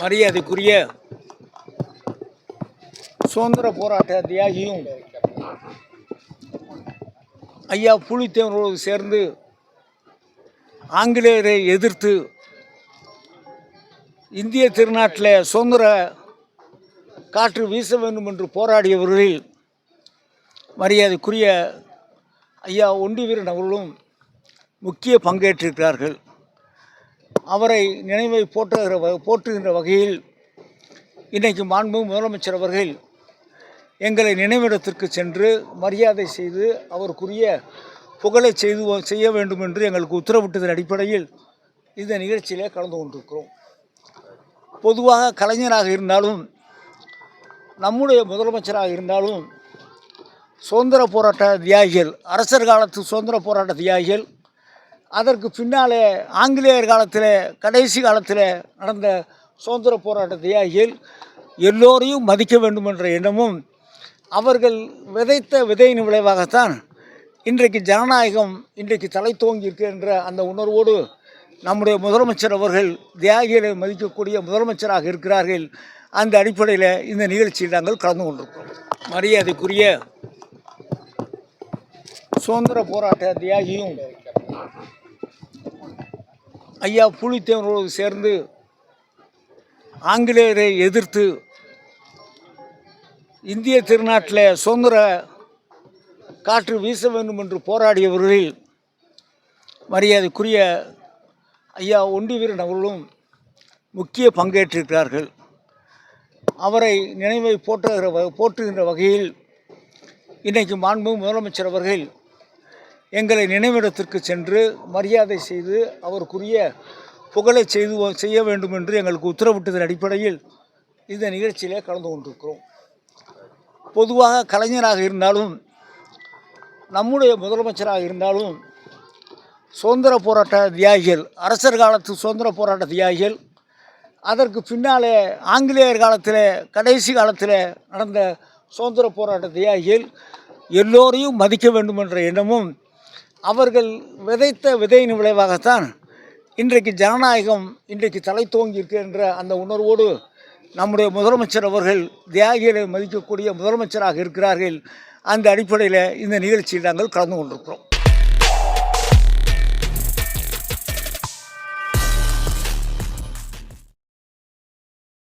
மரியாதைக்குரிய சுதந்திர போராட்ட தியாகியும் ஐயா புலித்தேவரோடு சேர்ந்து ஆங்கிலேயரை எதிர்த்து இந்திய திருநாட்டில் சுதந்திர காற்று வீச வேண்டும் என்று போராடியவர்களில் மரியாதைக்குரிய ஐயா ஒண்டி வீரன் அவர்களும் முக்கிய பங்கேற்றிருக்கிறார்கள். அவரை நினைவை போற்றுகிற வ- போற்றுகின்ற வகையில் இன்றைக்கு மாண்பு முதலமைச்சர் அவர்கள் எங்களை நினைவிடத்திற்கு சென்று மரியாதை செய்து அவருக்குரிய புகழை செய்து செய்ய வேண்டும் என்று எங்களுக்கு உத்தரவிட்டதன் அடிப்படையில் இந்த நிகழ்ச்சியிலே கலந்து கொண்டிருக்கிறோம். பொதுவாக கலைஞராக இருந்தாலும் நம்முடைய முதலமைச்சராக இருந்தாலும் சுதந்திர போராட்ட தியாகிகள் அரசர் காலத்து சுதந்திர போராட்ட தியாகிகள் அதற்கு பின்னாலே ஆங்கிலேயர் காலத்தில் கடைசி காலத்தில் நடந்த சுதந்திர போராட்ட தியாகிகள் எல்லோரையும் மதிக்க வேண்டும் என்ற எண்ணமும் அவர்கள் விதைத்த விதையின் விளைவாகத்தான் இன்றைக்கு ஜனநாயகம் இன்றைக்கு தலை தோங்கி இருக்கின்ற அந்த உணர்வோடு நம்முடைய முதலமைச்சர் அவர்கள் தியாகிகளை மதிக்கக்கூடிய முதலமைச்சராக இருக்கிறார்கள். அந்த அடிப்படையில் இந்த நிகழ்ச்சியில் நாங்கள் கலந்து கொண்டிருக்கிறோம். மரியாதைக்குரிய சுதந்திர போராட்ட தியாகியும் ஐயா புலித்தேவரோடு சேர்ந்து ஆங்கிலேயரை எதிர்த்து இந்திய திருநாட்டில் சுதந்திர காற்று வீச வேண்டும் என்று போராடியவர்களில் மரியாதைக்குரிய ஐயா ஒண்டிவீரன் அவர்களும் முக்கிய பங்கேற்றிருக்கிறார்கள். அவரை நினைவை போற்றுகிற வ- போற்றுகின்ற வகையில் இன்றைக்கு மாண்பு முதலமைச்சர் அவர்கள் எங்களை நினைவிடத்திற்கு சென்று மரியாதை செய்து அவருக்குரிய புகழை செய்து செய்ய வேண்டும் என்று எங்களுக்கு உத்தரவிட்டதன் அடிப்படையில் இந்த நிகழ்ச்சியிலே கலந்து கொண்டிருக்கிறோம். பொதுவாக கலைஞராக இருந்தாலும் நம்முடைய முதலமைச்சராக இருந்தாலும் சுதந்திர போராட்ட தியாகிகள் அரசர் காலத்து சுதந்திர போராட்ட தியாகிகள் அதற்கு பின்னாலே ஆங்கிலேயர் காலத்தில் கடைசி காலத்தில் நடந்த சுதந்திர போராட்ட தியாகிகள் எல்லோரையும் மதிக்க வேண்டும் என்ற எண்ணமும் அவர்கள் விதைத்த விதையின் விளைவாகத்தான் இன்றைக்கு ஜனநாயகம் இன்றைக்கு தலை தோங்கி இருக்கின்ற அந்த உணர்வோடு நம்முடைய முதலமைச்சர் அவர்கள் தியாகிகளை மதிக்கக்கூடிய முதலமைச்சராக இருக்கிறார்கள். அந்த அடிப்படையில் இந்த நிகழ்ச்சியில் நாங்கள் கலந்து கொண்டிருக்கிறோம்.